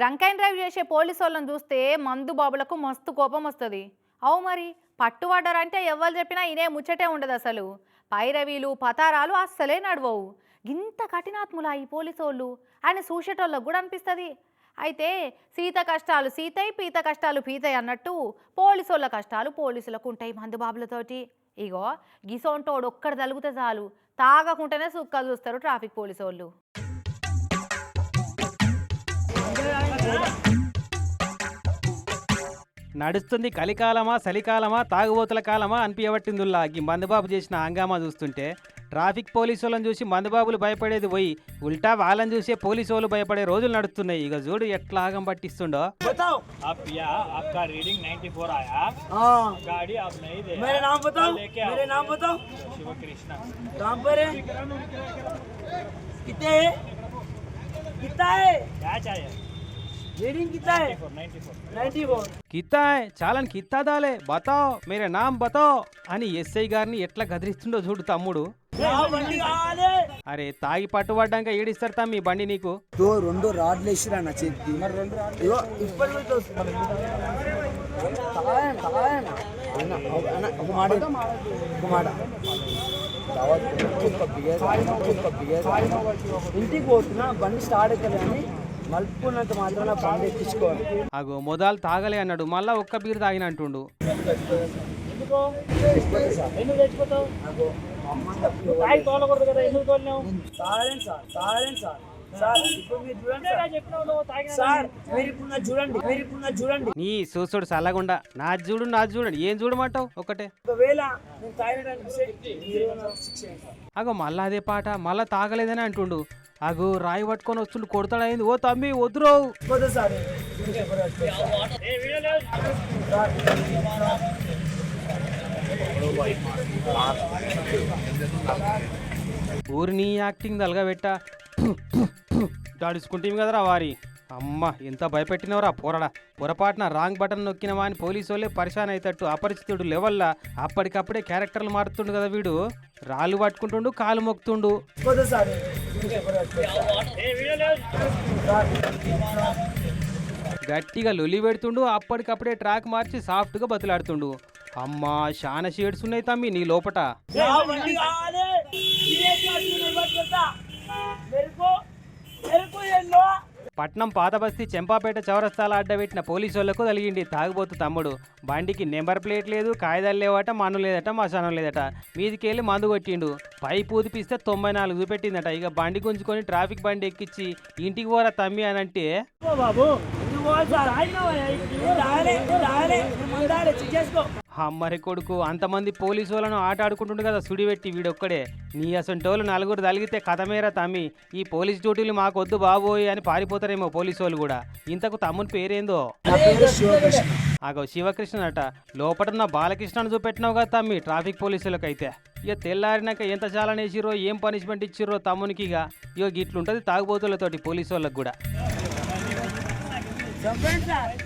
Drunk and drive చేసే police వాళ్ళని చూస్తే మందు బాబులకు మస్తు కోపం వస్తుంది. అవు మరి పట్టుబడ్డారంటే ఎవరు చెప్పినా ఇనే ముచ్చటే ఉండదు అసలు. పైరవీలు పతారాలు అస్సలే నడవవు. ఇంత కఠినాత్ములా ఈ పోలీసు వాళ్ళు ఆయన చూసేటోళ్ళకు కూడా అనిపిస్తుంది. అయితే సీత కష్టాలు సీతై పీత కష్టాలు పీతయి అన్నట్టు పోలీసు వాళ్ళ కష్టాలు పోలీసులకు ఉంటాయి మందు బాబులతోటి. ఇగో గిసోంటోడు ఒక్కడ తలుగుతే చాలు. తాగకుంటేనే సుక్కలు చూస్తారు ట్రాఫిక్ పోలీసు వాళ్ళు నడుస్తుంది కలికాలమా చలికాలమా తాగుబోతుల కాలమా అనిపించబట్టిందుల్లా ఈ మందుబాబు చేసిన హంగామా చూస్తుంటే ట్రాఫిక్ పోలీసులను చూసి మందుబాబులు భయపడేది పోయి ఉల్టా వాళ్ళని చూసే పోలీసు వాళ్ళు భయపడే రోజులు నడుస్తున్నాయి. ఇక చూడు ఎట్లా ఆగం పట్టిస్తుండో. रीडिंग 94 आया हाँ गाड़ी आप नहीं दे मेरे नाम बताओ लेके आओ मेरे नाम बताओ शिव कृष्णा कहाँ पर है कितने है कितना है क्या चाहिए रीडिंग कितना है 94 नाइन्टी फोर కిత్తా చాలని కిత్తా దాలే బతావ్ మీరే నామ్ బతావ్ అని ఎస్ఐ గారిని ఎట్లా గదిరిస్తుండో చూడు తమ్ముడు బండి కావాలి అరే తాగి పట్టుబడ్డాక ఏడిస్తారు తమ్మి ఈ బండి నీకు తో రెండు రాడ్లు వేసిరా నా చేతికి ఇగో ఇప్పటి నుంచి వస్తుంది తాగాయన, తాగాయన. అన్న, ఒక- అన్న, ఒక మాట ఒక మాట దావత్ ఒక్క బిగేర్ ఒక్క బిగేర్ ఇంటికి పోతున్నా బండి స్టార్ట్ అవుతుంది కానీ మలుపుకున్నంత మాత్రం బండి ఎక్కించుకోవాలి. అగో మొదలు తాగలే అన్నాడు. మళ్ళా ఒక్క బీరు తాగిన చూడండి నీ చూసుడు చల్లగుండా నా చూడు నా చూడండి. ఏం చూడమంటావు? ఒకటే. అగో మళ్ళా అదే పాట. మళ్ళా తాగలేదని అంటుండు. అగు రాయి పట్టుకొని వస్తుండు కొడతాడైంది. ఓ తమ్మి వద్దురో ఊరిని యాక్టింగ్ తలగబెట్ట. దాడుచుకుంటే కదరా వారి? అమ్మ ఎంత భయపెట్టినవరా పోరడా? పొరపాటున రాంగ్ బటన్ నొక్కినవా అని పోలీసు వాళ్ళే పరిశాన్ అవుతట్టు అపరిచితుడు లెవెల్లా? అప్పటికప్పుడే క్యారెక్టర్లు మారుతుండు కదా వీడు? రాళ్ళు పట్టుకుంటుండు కాలు మొక్కుతుండు. గట్టిగా లొల్లి పెడుతుండు అప్పటికప్పుడే ట్రాక్ మార్చి సాఫ్ట్గా బతులాడుతుండు. అమ్మా చాలా షేడ్స్ ఉన్నాయి తమ్మి నీ లోపట. మెరుపు మెరుపు ఎల్లో పట్నం పాతబస్తి చెంపాపేట చౌరస్తాల అడ్డబెట్టిన పోలీసు వాళ్ళకు తలిగిండి తాగుబోతు తమ్ముడు. బండికి నెంబర్ ప్లేట్ లేదు కాయిదాలు లేవట మన్ను లేదట మసానం లేదట. మీదికెళ్ళి మందు కొట్టిండు. పై పూదిపిస్తే తొంభై నాలుగు చూపెట్టిందట. ఇక బండి గుంజుకొని ట్రాఫిక్ బండి ఎక్కించి ఇంటికి పోరా తమ్మి అని అంటే బాబు! అమ్మరి కొడుకు అంతమంది పోలీసు వాళ్ళను ఆట ఆడుకుంటుండు కదా సుడివెట్టి వీడొక్కడే. నీ అసంటోళ్ళు నలుగురు తలిగితే కథమేరా తమ్మి. ఈ పోలీస్ డ్యూటీలు మాకొద్దు బాబోయ్ అని పారిపోతారేమో పోలీసు వాళ్ళు కూడా. ఇంతకు తమ్ముని పేరేందో? ఆగో శివకృష్ణ. అట లోపటున్న బాలకృష్ణను చూపెట్టినావు కదా తమ్మి ట్రాఫిక్ పోలీసులకు అయితే ఇక తెల్లారినాక ఎంత చాలా వేసిరో ఏం పనిష్మెంట్ ఇచ్చిర్రో తమ్మునికి ఇక ఇగో గిట్లుంటది తాగుబోతులతోటి పోలీసు వాళ్ళకి కూడా. Don't burn that.